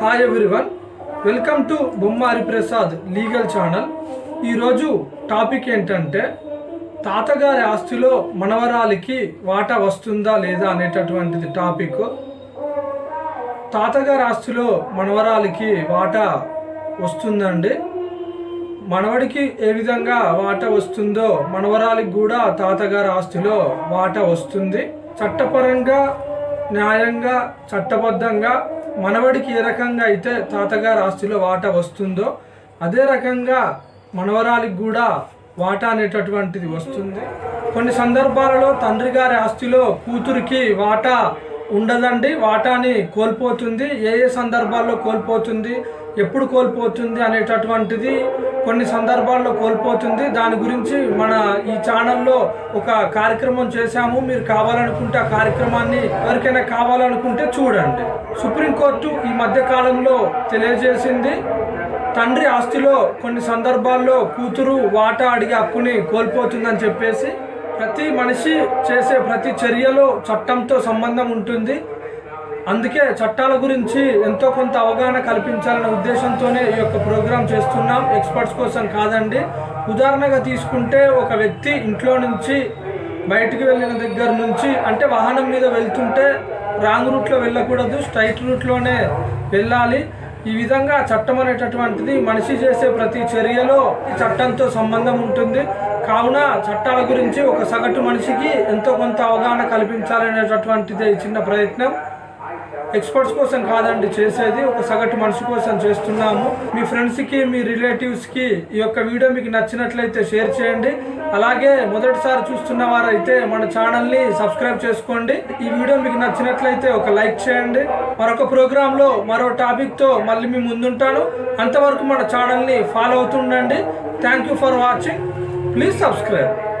Hi everyone welcome to Bommari Prasad legal channel ఈరోజు topic ఏంటంటే తాతగారి ఆస్తిలో మనవరాలికి వాటా వస్తుందా లేదా అనేటటువంటిది టాపిక్ తాతగారి ఆస్తిలో మనవరాలికి వాటా వస్తుందండి. మనవడికి ఏ విధంగా వాటా వస్తుందో మనవరాలికి కూడా తాతగారి ఆస్తిలో వాటా వస్తుంది. చట్టపరంగా న్యాయంగా చట్టబద్ధంగా మనవడికి ఏ రకంగా అయితే తాతగారి ఆస్తిలో వాటా వస్తుందో అదే రకంగా మనవరాలికి కూడా వాటా అనేటటువంటిది వస్తుంది. కొన్ని సందర్భాలలో తండ్రి గారి ఆస్తిలో కూతురికి వాటా ఉండదండి వాటాని కోల్పోతుంది ఏ ఏ సందర్భాల్లో కోల్పోతుంది ఎప్పుడు కోల్పోతుంది అనేటటువంటిది కొన్ని సందర్భాల్లో కోల్పోతుంది. దాని గురించి మన ఈ ఛానల్లో ఒక కార్యక్రమం చేశాము. మీరు కావాలనుకుంటే ఆ కార్యక్రమాన్ని ఎవరికైనా కావాలనుకుంటే చూడండి. సుప్రీంకోర్టు ఈ మధ్య కాలంలో తెలియజేసింది తండ్రి ఆస్తిలో కొన్ని సందర్భాల్లో కూతురు వాటా అడిగే హక్కుని కోల్పోతుందని చెప్పేసి ప్రతి మనిషి చేసే ప్రతి చర్యలో చట్టంతో సంబంధం ఉంటుంది. అందుకే చట్టాల గురించి ఎంతో కొంత అవగాహన కల్పించాలనే ఉద్దేశంతోనే ఈ యొక్క ప్రోగ్రాం చేస్తున్నాం. ఎక్స్పర్ట్స్ కోసం కాదండి. ఉదాహరణగా తీసుకుంటే ఒక వ్యక్తి ఇంట్లో నుంచి బయటికి వెళ్ళిన దగ్గర నుంచి అంటే వాహనం మీద వెళ్తుంటే రాంగ్ రూట్లో వెళ్ళకూడదు స్ట్రైట్ రూట్లోనే వెళ్ళాలి. ఈ విధంగా చట్టం అనేటటువంటిది మనిషి చేసే ప్రతి చర్యలో ఈ చట్టంతో సంబంధం ఉంటుంది. కావున చట్టాల గురించి ఒక సగటు మనిషికి ఎంతో కొంత అవగాహన కల్పించాలనేటటువంటిది చిన్న ప్రయత్నం. ఎక్స్పర్ట్స్ కోసం కాదండి చేసేది ఒక సగటు మనిషి కోసం చేస్తున్నాము. మీ ఫ్రెండ్స్కి మీ రిలేటివ్స్కి ఈ యొక్క వీడియో మీకు నచ్చినట్లయితే షేర్ చేయండి. అలాగే మొదటిసారి చూస్తున్న వారైతే మన ఛానల్ని సబ్స్క్రైబ్ చేసుకోండి. ఈ వీడియో మీకు నచ్చినట్లయితే ఒక లైక్ చేయండి. మరొక ప్రోగ్రాంలో మరో టాపిక్తో మళ్ళీ మీ ముందుంటాను. అంతవరకు మన ఛానల్ని follow అవుతుండండి. Thank you for watching please subscribe